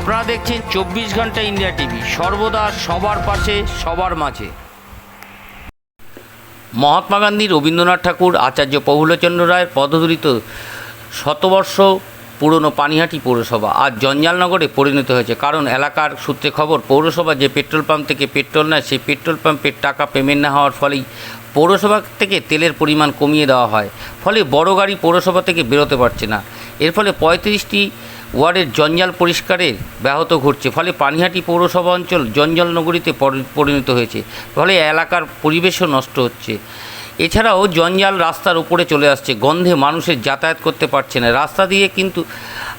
আপনারা দেখছেন চব্বিশ ঘণ্টা ইন্ডিয়া টিভি। সর্বদা সবার পাশে, সবার মাঝে। মহাত্মা গান্ধী, রবীন্দ্রনাথ ঠাকুর, আচার্য প্রফুল্লচন্দ্র রায়ের পদধূলিত শতবর্ষ পুরনো পানিহাটি পৌরসভা আজ জঞ্জালনগরে পরিণত হয়েছে। কারণ এলাকার সূত্রে খবর, পৌরসভা যে পেট্রোল পাম্প থেকে পেট্রোল নেয়, সেই পেট্রোল পাম্পের টাকা পেমেন্ট না হওয়ার ফলেই পৌরসভা থেকে তেলের পরিমাণ কমিয়ে দেওয়া হয়। ফলে বড় গাড়ি পৌরসভা থেকে বেরোতে পারছে না। এর ফলে পঁয়ত্রিশটি ওয়ার্ডের জঞ্জাল পরিষ্কারের ব্যাহত ঘটছে। ফলে পানিহাটি পৌরসভা অঞ্চল জঞ্জাল নগরীতে পরিণত হয়েছে। ফলে এলাকার পরিবেশও নষ্ট হচ্ছে। এছাড়াও জঞ্জাল রাস্তার উপরে চলে আসছে। গন্ধে মানুষের যাতায়াত করতে পারছে না। রাস্তা দিয়ে কিন্তু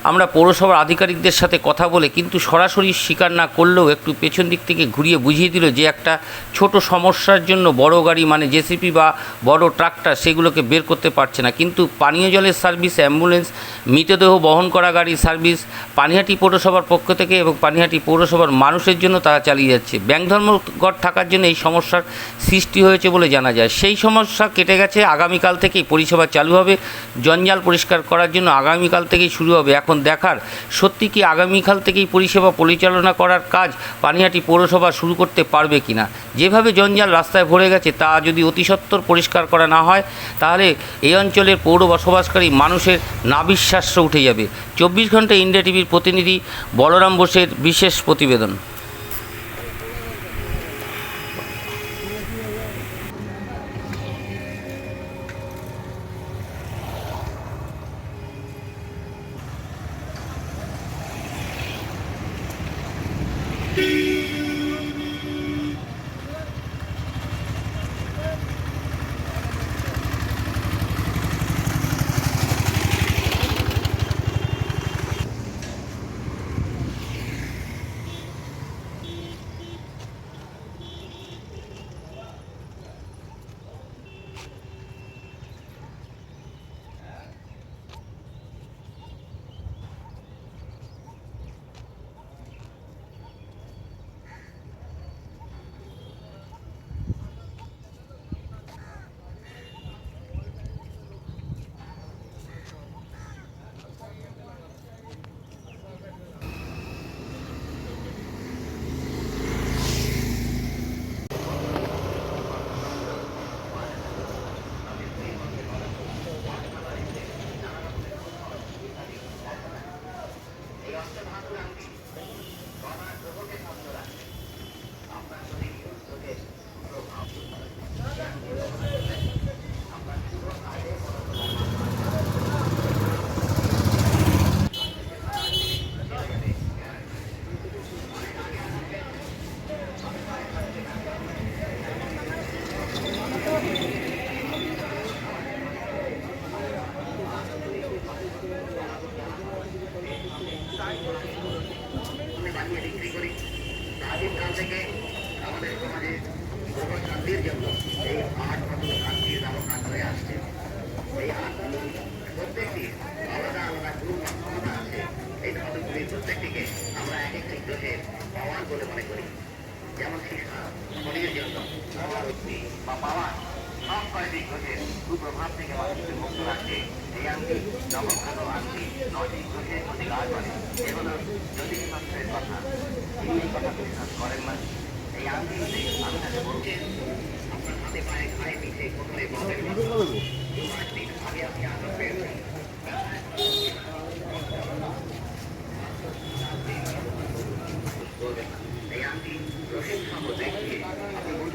আমরা পৌরসভার আধিকারিকদের সাথে কথা বলে কিন্তু সরাসরি স্বীকার না করলেও একটু পেছন দিক থেকে ঘুরিয়ে বুঝিয়ে দিল যে একটা ছোট সমস্যার জন্য বড় গাড়ি মানে জেসিপি বা বড় ট্রাক্টর সেগুলোকে বের করতে পারছে না। কিন্তু পানীয় জলের সার্ভিস, অ্যাম্বুলেন্স মৃতদেহ বহন করা গাড়ি সার্ভিস পানিহাটি পৌরসভার পক্ষ থেকে এবং পানিহাটি পৌরসভার মানুষের জন্য তারা চালিয়ে যাচ্ছে। ব্যাংক ধর্মঘট থাকার জন্য এই সমস্যার সৃষ্টি হয়েছে বলে জানা যায়। সেই সমস্যা কেটে গেছে, আগামীকাল থেকেই পরিষেবা চালু হবে। জঞ্জাল পরিষ্কার করার জন্য আগামীকাল থেকেই শুরু হবে। এখন দেখার সত্যি কি আগামীকাল থেকেই পরিষেবা পরিচালনা করার কাজ পানিহাটি পৌরসভা শুরু করতে পারবে কিনা? যেভাবে জঞ্জাল রাস্তায় ভরে গেছে, তা যদি অতি সত্বর পরিষ্কার করা না হয়, তাহলে এই অঞ্চলের পৌর বসবাসকারী মানুষের নাবিশ্বাস উঠে যাবে। চব্বিশ ঘণ্টা ইন্ডিয়া টিভির প্রতিনিধি বলরাম বোসের বিশেষ প্রতিবেদন। থেকে আমাদের সমাজে শান্তির জন্য এই আট বছর শান্তির ব্যবহার হয়ে আসছে। এই প্রত্যেকটি আলাদা আলাদা গুরু ক্ষমতা আছে। এই ক্ষমতাগুলির প্রত্যেকটিকে আমরা এক একটি গ্রহের পাওয়ার বলে মনে করি। যেমন শিক্ষা শরীরের জন্য পাওয়ার বা পাওয়ার, সব কয়েকটি গ্রহের কুপ্রভাব থেকে মানুষকে মুক্ত রাখছে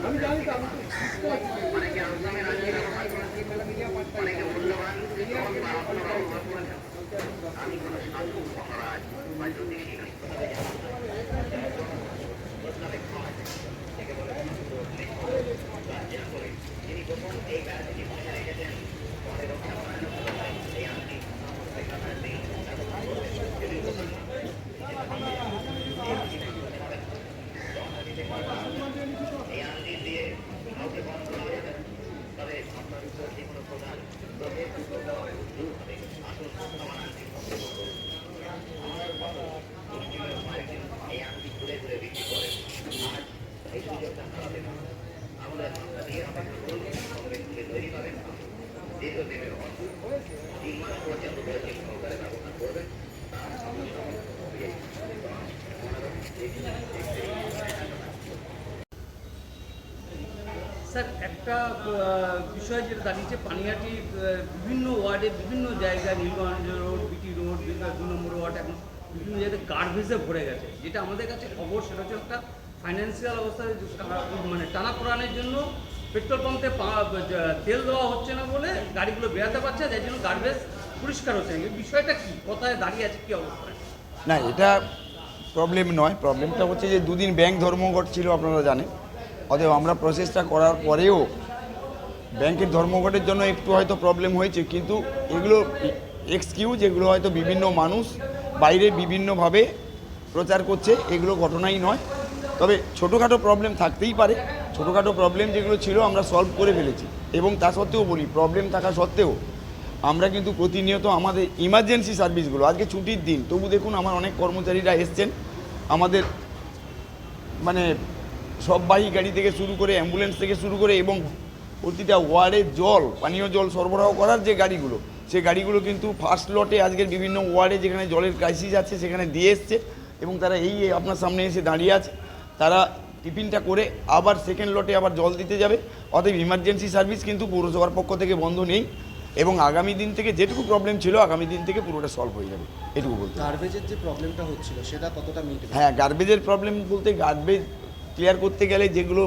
আমি জানি তো আমি الله عليه وسلم স্যার, একটা বিষয় যেটা দাঁড়িয়েছে, পানিহাটি বিভিন্ন ওয়ার্ডে বিভিন্ন জায়গায় নীলগঞ্জ রোড বিটি রোড দু নম্বর ওয়ার্ড এখন বিভিন্ন জায়গায় গার্ভেজে ভরে গেছে। যেটা আমাদের কাছে খবর, সেটা হচ্ছে একটা ফাইন্যান্সিয়াল অবস্থায় মানে টানা পড়ানোর জন্য পেট্রোল পাম্পে তেল দেওয়া হচ্ছে না বলে গাড়িগুলো বেরাতে পারছে যার জন্য গার্বেজ পরিষ্কার হচ্ছে না। বিষয়টা কি? কোথায় দাঁড়িয়ে আছে, কি অবস্থায় না, এটা প্রবলেম নয়। প্রবলেমটা হচ্ছে যে দুদিন ব্যাংক ধর্মঘট ছিল, আপনারা জানেন। অতএব আমরা প্রসেসটা করার পরেও ব্যাংকের ধর্মঘটের জন্য একটু হয়তো প্রবলেম হয়েছে। কিন্তু এগুলো এক্সকিউজ এগুলো হয়তো বিভিন্ন মানুষ বাইরে বিভিন্নভাবে প্রচার করছে। এগুলো ঘটনাই নয়। তবে ছোটোখাটো প্রবলেম থাকতেই পারে। ছোটোখাটো প্রবলেম যেগুলো ছিল আমরা সলভ করে ফেলেছি। এবং তা সত্ত্বেও বলি প্রবলেম থাকা সত্ত্বেও আমরা কিন্তু প্রতিনিয়ত আমাদের ইমার্জেন্সি সার্ভিসগুলো আজকে ছুটির দিন, তবু দেখুন আমার অনেক কর্মচারীরা এসছেন। আমাদের মানে সববাহী গাড়ি থেকে শুরু করে অ্যাম্বুলেন্স থেকে শুরু করে এবং প্রতিটা ওয়ার্ডে জল, পানীয় জল সরবরাহ করার যে গাড়িগুলো সেই গাড়িগুলো কিন্তু ফার্স্ট লটে আজকের বিভিন্ন ওয়ার্ডে যেখানে জলের ক্রাইসিস আছে, সেখানে দিয়ে এসছে। এবং তারা এই আপনার সামনে এসে দাঁড়িয়ে আছে। তারা টিফিনটা করে আবার সেকেন্ড লটে আবার জল দিতে যাবে। অতএব ইমার্জেন্সি সার্ভিস কিন্তু পৌরসভার পক্ষ থেকে বন্ধ নেই এবং আগামী দিন থেকে যেটুকু প্রবলেম ছিল আগামী দিন থেকে পুরোটা সলভ হয়ে যাবে। এটুকু বলতে গার্বেজের যে প্রবলেমটা হচ্ছিল সেটা কতটা মিটবে হ্যাঁ গার্বেজের প্রবলেম বলতে গার্বেজ ক্লিয়ার করতে গেলে যেগুলো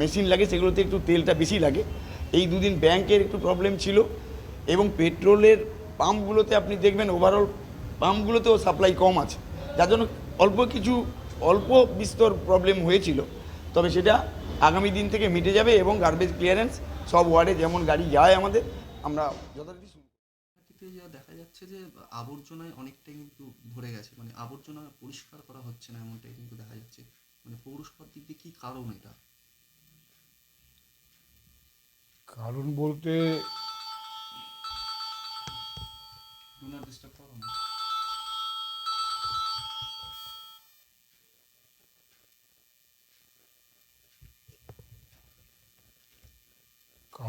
মেশিন লাগে সেগুলোতে একটু তেলটা বেশি লাগে। এই দুদিন ব্যাংকের একটু প্রবলেম ছিল এবং পেট্রোলের পাম্পগুলোতে আপনি দেখবেন ওভারঅল পাম্পগুলোতেও সাপ্লাই কম আছে। যার জন্য অল্প কিছু অল্প বিস্তর প্রবলেম হয়েছিল। তবে সেটা আগামী দিন থেকে মিটে যাবে এবং গার্বেজ ক্লিয়ারেন্স সব ওয়ার্ডে যেমন গাড়ি যায় আমাদের আমরা যথারীতি যা দেখা যাচ্ছে যে আবর্জনায় অনেকটাই কিন্তু ভরে গেছে। মানে আবর্জনা পরিষ্কার করা হচ্ছে না এমনটাই কিন্তু দেখা যাচ্ছে। মানে পৌরসভার দিক দিয়ে কী কারণ এটা? কারণ বলতে ডু নট ডিস্টার্ব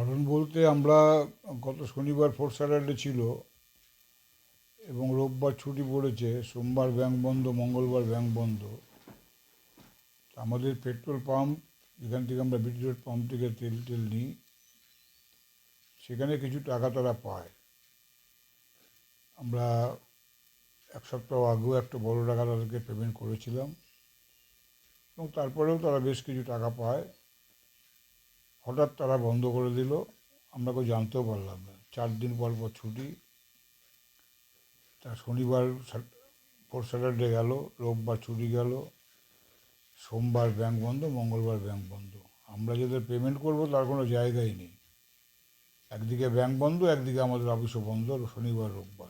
কারণ বলতে আমরা গত শনিবার ফোর্থ স্যাটারডে ছিল এবং রোববার ছুটি পড়েছে, সোমবার ব্যাংক বন্ধ, মঙ্গলবার ব্যাংক বন্ধ। আমাদের পেট্রোল পাম্প, যেখান থেকে আমরা বিদ্যুৎ পাম্প থেকে তেল টেল নিই, সেখানে কিছু টাকা তারা পায়। আমরা এক সপ্তাহ আগেও একটা বড় টাকা তাদেরকে পেমেন্ট করেছিলাম। এবং তারপরেও তারা বেশ কিছু টাকা পায়। হঠাৎ তারা বন্ধ করে দিল। আমরা কেউ জানতেও পারলাম না। চার দিন পর পর ছুটি। তা শনিবার ফোর স্যাটারডে গেল, রোববার ছুটি গেল। সোমবার ব্যাংক বন্ধ, মঙ্গলবার ব্যাংক বন্ধ। আমরা যাদের পেমেন্ট করব তার কোনো জায়গাই নেই। একদিকে ব্যাংক বন্ধ, একদিকে আমাদের অফিসও বন্ধ, শনিবার, রোববার।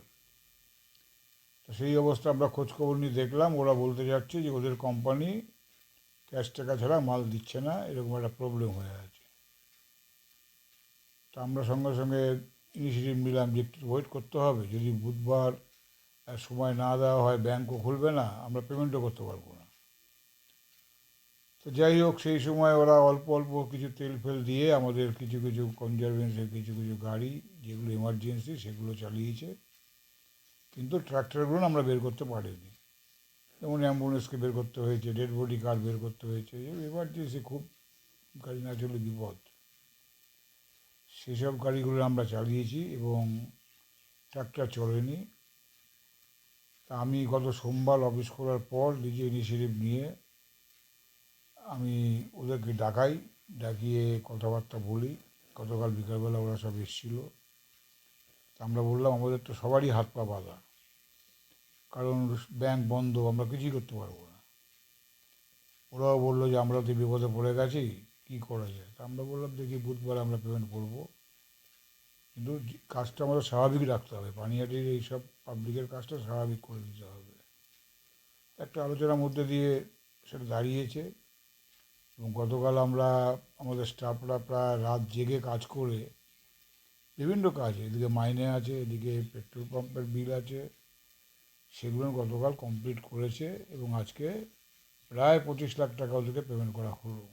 তো সেই অবস্থা আমরা খোঁজখবর নিয়ে দেখলাম। ওরা বলতে যাচ্ছে যে ওদের কোম্পানি ক্যাশ টাকা ছাড়া মাল দিচ্ছে না। এরকম একটা প্রবলেম হয়ে আছে। তো আমরা সঙ্গে সঙ্গে ইনিশিয়েটিভ নিলাম যে একটু ওয়েট করতে হবে। যদি বুধবার সময় না দেওয়া হয় ব্যাংকও খুলবে না, আমরা পেমেন্টও করতে পারব না। তো যাই হোক, সেই সময় ওরা অল্প অল্প কিছু তেল ফেল দিয়ে আমাদের কিছু কিছু কনজারভেন্সের কিছু কিছু গাড়ি, যেগুলো এমার্জেন্সি সেগুলো চালিয়েছে। কিন্তু ট্রাক্টরগুলো আমরা বের করতে পারিনি। যেমন অ্যাম্বুলেন্সকে বের করতে হয়েছে ডেড বডি কার বের করতে হয়েছে এমার্জেন্সি খুব গাড়ি না চলে বিপদ। সেসব গাড়িগুলো আমরা চালিয়েছি এবং ট্রাক্টর চলেনি। তা আমি গত সোমবার অফিস খোলার পর নিজে ইনিশিয়েটিভ নিয়ে আমি ওদেরকে ডাকাই, ডাকিয়ে কথাবার্তা বলি। গতকাল বিকালবেলা ওরা সব এসেছিল। তা আমরা বললাম, আমাদের তো সবারই হাত পা বাঁধা। কারণ ব্যাংক বন্ধ, আমরা কিছুই করতে পারব না। ওরাও বলল যে, আমরা তো বিপদে পড়ে গেছি। কী করা যায়? আমরা বললাম, দেখি বুধবার আমরা পেমেন্ট করব। কিন্তু কাজটা আমাদের স্বাভাবিক রাখতে হবে। পানিহাটির এইসব পাবলিকের কাজটা স্বাভাবিক করে দিতে হবে। একটা আলোচনার মধ্যে দিয়ে সেটা দাঁড়িয়েছে এবং গতকাল আমরা আমাদের স্টাফরা প্রায় রাত জেগে কাজ করে বিভিন্ন কাজ, এদিকে মাইনে আছে, এদিকে পেট্রোল পাম্পের বিল আছে, সেগুলো গতকাল কমপ্লিট করেছে এবং আজকে প্রায় পঁচিশ লাখ টাকা ওদেরকে পেমেন্ট করা হলো।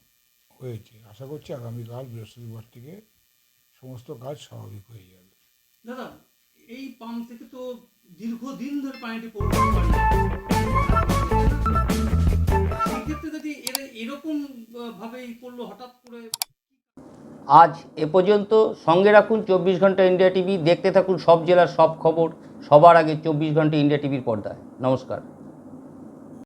হয়েছে। আশা করছি আগামীকাল বৃহস্পতিবার থেকে সমস্ত কাজ স্বাভাবিক হয়ে যাবে। দাদা এই পাম্প থেকে তো দীর্ঘদিন ধরে পানিটি ভাবেই করল হঠাৎ করে আজ এ পর্যন্ত সঙ্গে রাখুন চব্বিশ ঘণ্টা ইন্ডিয়া টিভি দেখতে থাকুন সব জেলার সব খবর সবার আগে চব্বিশ ঘণ্টা ইন্ডিয়া টিভির পর্দায়। নমস্কার।